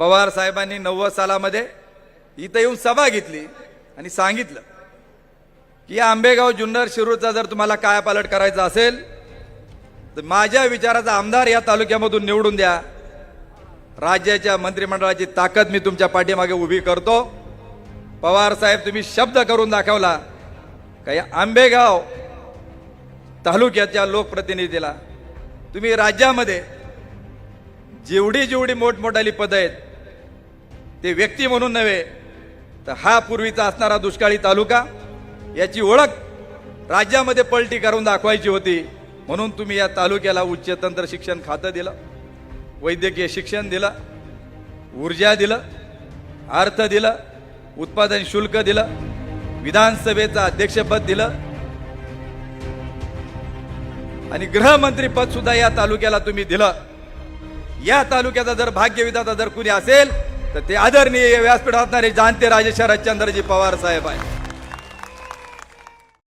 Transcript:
पवार साहेबांनी नव्वद सालामध्ये इथं येऊन सभा घेतली आणि सांगितलं की या आंबेगाव जुन्नर शिरूरचा जर तुम्हाला कायापालट करायचा असेल तर माझ्या विचाराचा आमदार या तालुक्यामधून निवडून द्या. राज्याच्या मंत्रिमंडळाची ताकद मी तुमच्या पाठीमागे उभी करतो. पवार साहेब तुम्ही शब्द करून दाखवला का या आंबेगाव तालुक्याच्या लोकप्रतिनिधीला तुम्ही राज्यामध्ये जेवढी जेवढी मोठमोठाली पदं आहेत ते व्यक्ती म्हणून नव्हे तर हा पूर्वीचा असणारा दुष्काळी तालुका याची ओळख राज्यामध्ये पलटी करून दाखवायची होती म्हणून तुम्ही या तालुक्याला उच्च तंत्र शिक्षण खातं दिलं वैद्यकीय शिक्षण दिलं ऊर्जा दिलं अर्थ दिलं उत्पादन शुल्क दिलं विधानसभेचं अध्यक्षपद दिलं आणि गृहमंत्री पद सुद्धा या तालुक्याला तुम्ही दिलं. या तालुक्याचा जर भाग्यविधाता जर कुणी असेल तर ते आदरणीय व्यासपीठ असणारे जाणते राजे शरदचंद्रजी पवार साहेब आहे.